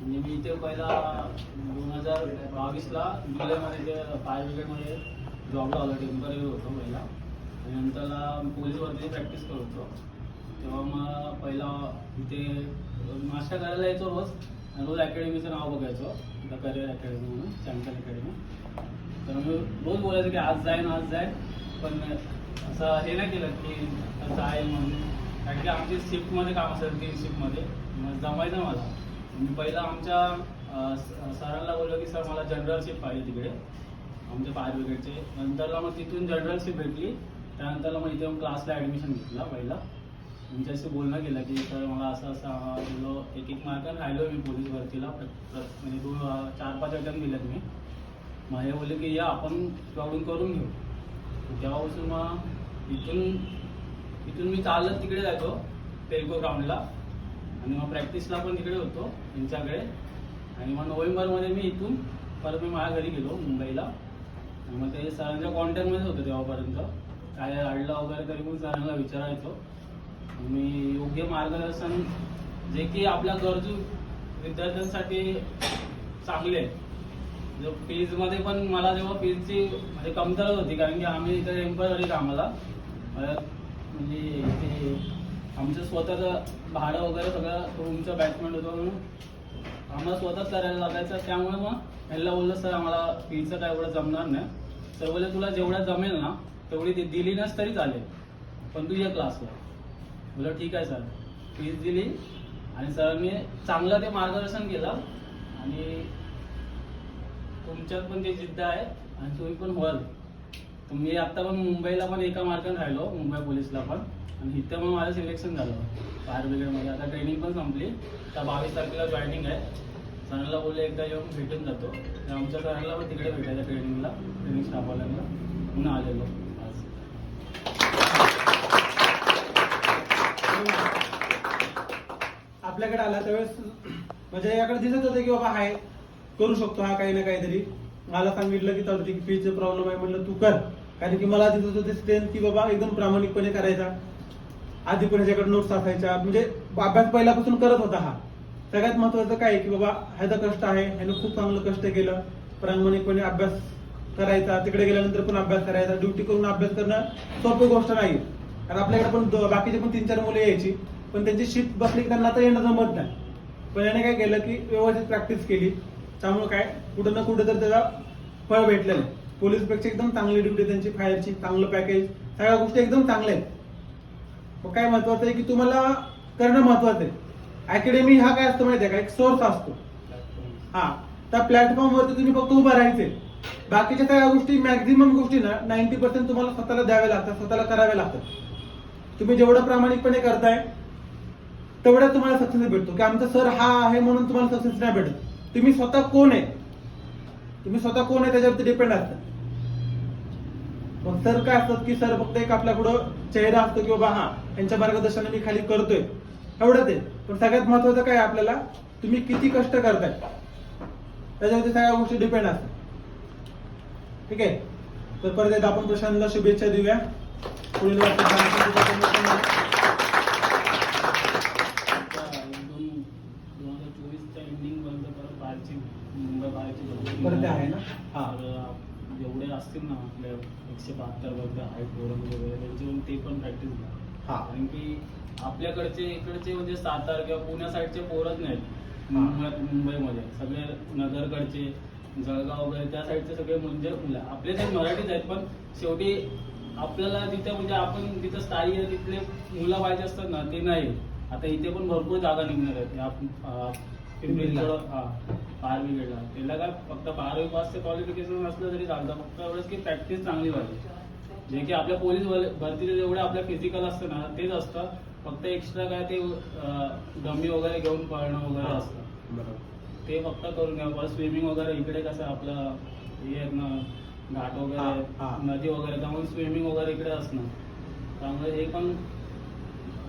म्हणजे मी इथे पहिला दोन हजार बावीसला जुलैमध्ये ते फायर ब्रिगेडमध्ये जॉबला आलो टेंपररी होतो पहिला. आणि नंतरला पोलीस भरतीची प्रॅक्टिस करत होतो. तेव्हा मग पहिला इथे मास्टर करायला यायचो रोज. आणि रोज अकॅडमीचं नाव बघायचो. द करिअर अकॅडमी म्हणून चॅम्पियन अकॅडमी तर मी रोज बोलायचो की आज जाईन आज जाईन. पण असं हे नाही केलं की जाईल म्हणून. कारण की आमची शिफ्टमध्ये काम असेल तीन शिफ्टमध्ये मग जमायचं मला. मी पहिला आमच्या सरांना बोललो की सर मला जनरल पाहिजे तिकडे. आमच्या फायर ब्रिगेडचे. नंतरला मग तिथून जनरल भेटली. त्यानंतरला मग इथे क्लासला ॲडमिशन घेतला पहिला. तुमच्याशी बोलणं केलं की सर मला असं असं बोललो एक एक मार्क राहिलो मी पोलीस भरतीला म्हणजे दोन चार पाच अटम दिलेत मी. मग हे बोलले की या आपण प्रॉब्लेम करून घेऊ. तेव्हापासून मग इथून इथून मी चालत तिकडे जायचो तेलको ग्राउंडला आणि मग प्रॅक्टिसला पण तिकडे होतो त्यांच्याकडे आणि मग नोव्हेंबरमध्ये मी इथून परत मी माझ्या घरी गेलो मुंबईला. आणि मग ते सरांच्या कॉन्टॅक्टमध्येच होतो तेव्हापर्यंत. काय अडलं वगैरे तरी पण सरांना विचारायचो. मी योग्य मार्गदर्शन जे की आपल्या गरजू विद्यार्थ्यांसाठी चांगले आहे जो फीजमध्ये पण मला जेव्हा फीजची म्हणजे कमतरच होती कारण की आम्ही इथे टेंपररी कामाला. म्हणजे ते आमचं स्वतःचं भाडं वगैरे सगळं रूमचं बॅचमेंट होतं म्हणून. आम्हाला स्वतःच करायला लागायचं त्यामुळे मग ह्याला बोललं सर आम्हाला फीचं काय एवढं जमणार नाही. सर बोलले तुला जेवढं जमेल ना तेवढी ती दिली नस तरी चालेल पण तू ये क्लासला बोललं ठीक आहे सर. फीज दिली आणि सरांनी चांगलं ते मार्गदर्शन केलं आणि तुमच्यात पण ते जिद्द आहे आणि तुम्ही पण व्हाल. मी आता पण मुंबईला पण एका मार्काने राहिलो मुंबई पोलीसला पण. आणि इथं पण माझं सिलेक्शन झालं. फायर ब्रिगेडमध्ये म्हणजे आता ट्रेनिंग पण संपली. आता बावीस तारखेला जॉईनिंग आहे. सरांना बोलले एकदा येऊन भेटून जातो. तर आमच्या सरांना पण तिकडे भेटायचं ट्रेनिंगला ट्रेनिंग स्टाफवाल्यांना म्हणून आलेलो आज. आपल्याकडे आला त्यावेळेस म्हणजे याकडे दिसत होतं की बाबा हाय करू शकतो हा काही ना काहीतरी. मला सांगितलं की चालू फीचे प्रॉब्लेम आहे. म्हणलं तू कर. कारण की मला आधी होते स्ट्रेंथ की बाबा एकदम प्रामाणिकपणे करायचा. आधी पण ह्याच्याकडे नोट्स असायच्या. म्हणजे अभ्यास पहिल्यापासून करत होता हा. सगळ्यात महत्वाचं काय आहे की बाबा ह्याचं कष्ट आहे. ह्यानं खूप चांगलं कष्ट केलं. प्रामाणिकपणे अभ्यास करायचा. तिकडे गेल्यानंतर पण अभ्यास करायचा. ड्युटी करून अभ्यास करणं सोपी गोष्ट नाही. कारण आपल्याकडे पण बाकीचे पण तीन चार मुलं यायची. पण त्यांची शिफ्ट बसली त्यांना तर येणं जमत नाही. पण याने काय केलं की व्यवस्थित प्रॅक्टिस केली. त्यामुळे काय? कुठं ना कुठं तर त्याला फळ भेटलेलं आहे. पोलीसपेक्षा एकदम चांगली ड्युटी त्यांची फायरची चांगलं पॅकेज सगळ्या गोष्टी एकदम चांगल्या आहेत. मग काय महत्वाचं आहे की तुम्हाला करणं महत्वाचं आहे. अकॅडमी हा काय असतो माहिती आहे का? एक सोर्स असतो. हा. त्या प्लॅटफॉर्म वरती तुम्ही फक्त उभं राहायचे बाकीच्या सगळ्या गोष्टी मॅक्झिमम गोष्टी ना नाईन्टी पर्सेंट तुम्हाला स्वतःला द्याव्या लागतात स्वतःला करावे लागतात. तुम्ही जेवढं प्रामाणिकपणे करताय तेवढ्या तुम्हाला सक्सेस भेटतो. की आमचा सर हा आहे म्हणून तुम्हाला सक्सेस नाही भेटत. तुम्ही स्वतः कोण आहे? तुम्ही स्वतः कोण आहे त्याच्यावरती डिपेंड असतात मग सर काय असतात की सर फक्त एक आपल्या पुढं चेहरा असतो की बाबा हा यांच्या मार्गदर्शनाने मी खाली करतोय. एवढंच आहे. पण सगळ्यात महत्वाचं काय आपल्याला? तुम्ही किती कष्ट करताय? त्याच्यावरती सगळ्या गोष्टी डिपेंड असतात. ठीक आहे? तर परत एकदा आपण प्रशांतला शुभेच्छा देऊया. पुढील वर्षी छान प्रमोशन आता एक दोन दोन हजार चोवीसच्या एंडिंग पर्यंत परत बाहेरची मुंबई परत आहे ना? हा. जेवढे असतील ना आपल्या एकशे बहात्तर वर्ग आहेत पोरं वगैरे त्यांची ते पण प्रॅक्टिस घ्या हा. कारण की आपल्याकडचे इकडचे म्हणजे सातारा किंवा पुण्या साईडचे पोरच नाहीत. मुंबईत मुंबईमध्ये सगळे नगरकडचे जळगाव वगैरे त्या साईडचे सगळे म्हणजे मुलं आपले तर मराठीच आहेत पण शेवटी आपल्याला तिथे म्हणजे आपण तिथं स्थायी तिथले मुलं पाहिजे असतात ना ते नाही आता इथे पण भरपूर जागा निघणार आहेत या, अं, पिंपरी चिंचवड, हा, फायर ब्रिगेडला त्याला काय फक्त बारावी पासचं क्वालिफिकेशन असलं तरी चालतं. फक्त एवढंच की प्रॅक्टिस चांगली पाहिजे जे की आपल्या पोलीस भरतीचे जेवढं आपल्या फिजिकल असतं ना तेच असतं. फक्त एक्स्ट्रा काय ते डमी वगैरे घेऊन पळणं वगैरे असतं. बरोबर. ते फक्त करून घ्या. परत स्विमिंग वगैरे इकडे कसं आपलं हे आहेत ना घाट हा, वगैरे. नदी वगैरे त्यामुळे स्विमिंग वगैरे इकडे असणं. त्यामुळे हे पण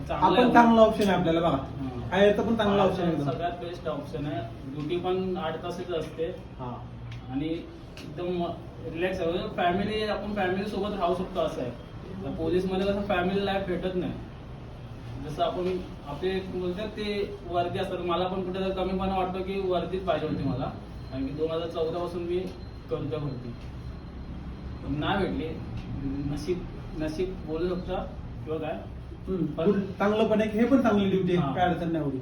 चांगलं आपण आहे. चांगला ऑप्शन आहे आपल्याला बघा. हा. हा याचा पण चांगला ऑप्शन आहे एकदम. सगळ्यात बेस्ट ऑप्शन आहे. ड्युटी पण आठ तासच असते. हा. आणि एकदम रिलॅक्स आहे. फॅमिली आपण फॅमिली सोबत राहू शकतो असं आहे. पोलीसमध्ये कसं फॅमिली लाईफ भेटत नाही. जसं आपण आपले बोलतात ते वर्दी असतात. मला पण कुठे कमीपणा वाटतो की वर्दीच पाहिजे होती मला. कारण की दोन हजार चौदा पासून मी भरती पण नाही भेटली. नशीब नशीब बोलू शकता. किंवा काय? चांगलं पण एक हे पण चांगली ड्युटी. आहे काय अडचण नाही एवढी.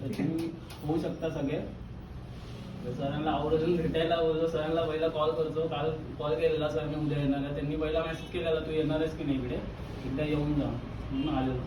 तर तुम्ही होऊ शकता सगळे. सरांना आवर्जून भेटायला बोललो सरांना पहिला कॉल करतो काल कॉल केलेला सर मी उद्या येणार आहे त्यांनी पहिला मेसेज केलेला तू येणार आहेस की नाही इकडे? एकदा येऊन जा. म्हणून आलेलो.